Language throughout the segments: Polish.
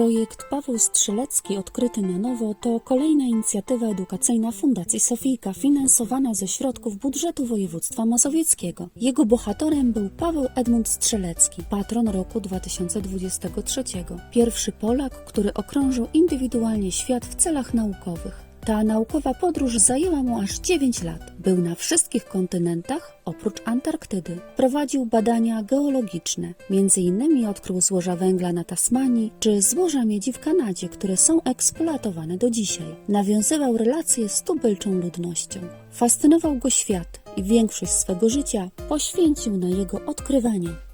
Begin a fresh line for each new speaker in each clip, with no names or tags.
Projekt Paweł Strzelecki odkryty na nowo to kolejna inicjatywa edukacyjna Fundacji Sofijka finansowana ze środków budżetu województwa mazowieckiego. Jego bohaterem był Paweł Edmund Strzelecki, patron roku 2023. Pierwszy Polak, który okrążył indywidualnie świat w celach naukowych. Ta naukowa podróż zajęła mu aż 9 lat. Był na wszystkich kontynentach oprócz Antarktydy. Prowadził badania geologiczne, między innymi odkrył złoża węgla na Tasmanii czy złoża miedzi w Kanadzie, które są eksploatowane do dzisiaj. Nawiązywał relacje z tubylczą ludnością. Fascynował go świat i większość swego życia poświęcił na jego odkrywanie.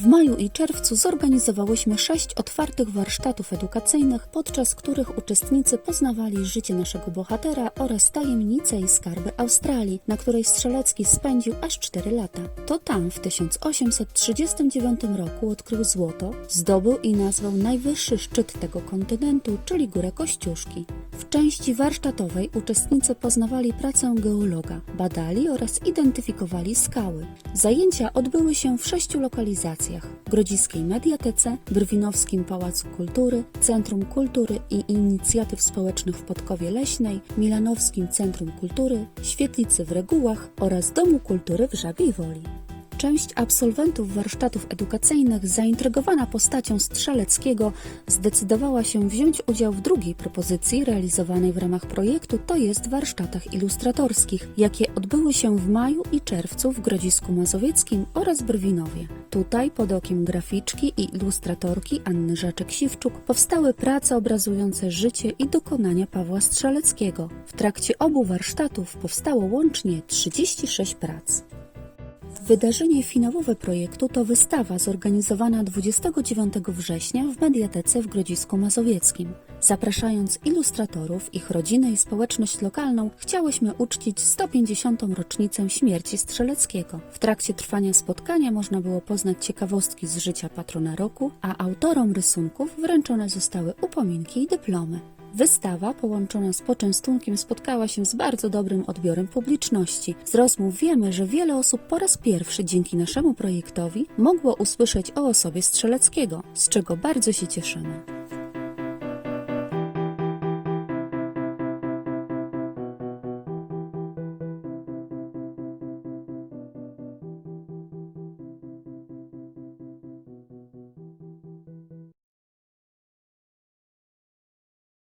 W maju i czerwcu zorganizowałyśmy sześć otwartych warsztatów edukacyjnych, podczas których uczestnicy poznawali życie naszego bohatera oraz tajemnice i skarby Australii, na której Strzelecki spędził aż 4 lata. To tam w 1839 roku odkrył złoto, zdobył i nazwał najwyższy szczyt tego kontynentu, czyli Górę Kościuszki. W części warsztatowej uczestnicy poznawali pracę geologa, badali oraz identyfikowali skały. Zajęcia odbyły się w sześciu lokalizacjach: Grodziskiej Mediatece, Brwinowskim Pałacu Kultury, Centrum Kultury i Inicjatyw Społecznych w Podkowie Leśnej, Milanowskim Centrum Kultury, Świetlicy w Regułach oraz Domu Kultury w Żabiej Woli. Część absolwentów warsztatów edukacyjnych, zaintrygowana postacią Strzeleckiego, zdecydowała się wziąć udział w drugiej propozycji realizowanej w ramach projektu, to jest warsztatach ilustratorskich, jakie odbyły się w maju i czerwcu w Grodzisku Mazowieckim oraz Brwinowie. Tutaj pod okiem graficzki i ilustratorki Anny Rzeczek-Siwczuk powstały prace obrazujące życie i dokonania Pawła Strzeleckiego. W trakcie obu warsztatów powstało łącznie 36 prac. Wydarzenie finałowe projektu to wystawa zorganizowana 29 września w Mediatece w Grodzisku Mazowieckim. Zapraszając ilustratorów, ich rodziny i społeczność lokalną, chciałyśmy uczcić 150. rocznicę śmierci Strzeleckiego. W trakcie trwania spotkania można było poznać ciekawostki z życia patrona roku, a autorom rysunków wręczone zostały upominki i dyplomy. Wystawa połączona z poczęstunkiem spotkała się z bardzo dobrym odbiorem publiczności. Z rozmów wiemy, że wiele osób po raz pierwszy dzięki naszemu projektowi mogło usłyszeć o osobie Strzeleckiego, z czego bardzo się cieszymy.